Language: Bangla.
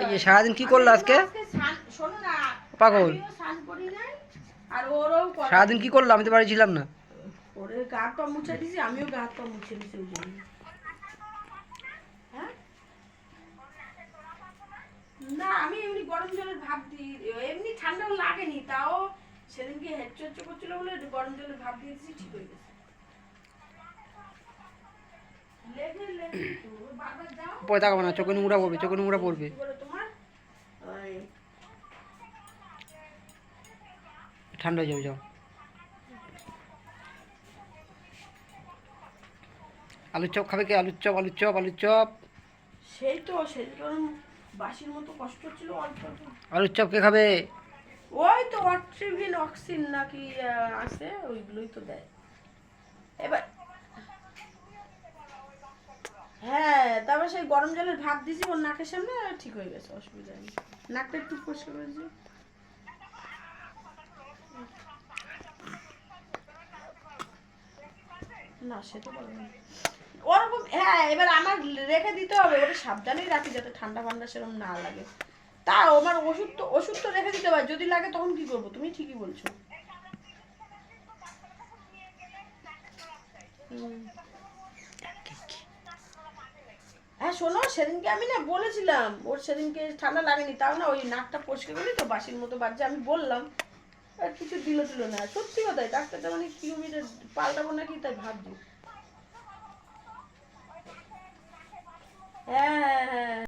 এই যে সারাদিন কি করল আজকে? না পাগল। সারাদিন কি করল? আমি তো বাড়ি ছিলাম না। গা পা মুছে দিছি আমিও গা পা মুছে দিছি ওই জন্য। হ্যাঁ? না আমি এমনি গরম জলের ভাব দিই এমনি ঠান্ডা লাগেনি তাও সেদিনকে করছিল বলে গরম জলের ভাব দিয়েছি ঠিক হয়ে গেছে। লেগে লেগে তো, বারবার যাও পরে তাকাবো না চোখে নোংরা পড়বে চোখে নোংরা পড়বে। ঠান্ডা হয়ে যাবে যাও। আলুর চপ খাবে কি? আলুর চপ আলুর চপ আলুর চপ। সেই তো সেদিন বাসির মতো কষ্ট হচ্ছিল অল্প আলুর চপ কে খাবে? ওই তো অট্রিভিন অক্সিন নাকি আছে ওইগুলোই তো দেয়। এবার হ্যাঁ তারপর সেই গরম জলের ভাত দিছি ওর নাকের সামনে ঠিক হয়ে গেছে, অসুবিধা নেই। নাকটা একটু পরিষ্কার করেছি না, সে তো না। ওরকম হ্যাঁ এবার আমার রেখে দিতে হবে, ওটা সাবধানেই রাখি যাতে ঠান্ডা ফান্ডা সেরকম না লাগে। তা, আমার ওষুধ তো ওষুধ তো রেখে দিতে হবে, যদি লাগে তখন কি করব? তুমি ঠিকই বলছো। হুম। হ্যাঁ শোনো, সেদিনকে আমি না বলেছিলাম, ওর সেদিনকে ঠান্ডা লাগেনি, তাও না ওই নাকটা পরিষ্কার করি তো বাসির মতো বাজছে, আমি বললাম, আর কিছু দিল দিল না, সত্যি কথাই তো মানে কিলোমিটার পাল্টাবো নাকি তাই ভাবছি।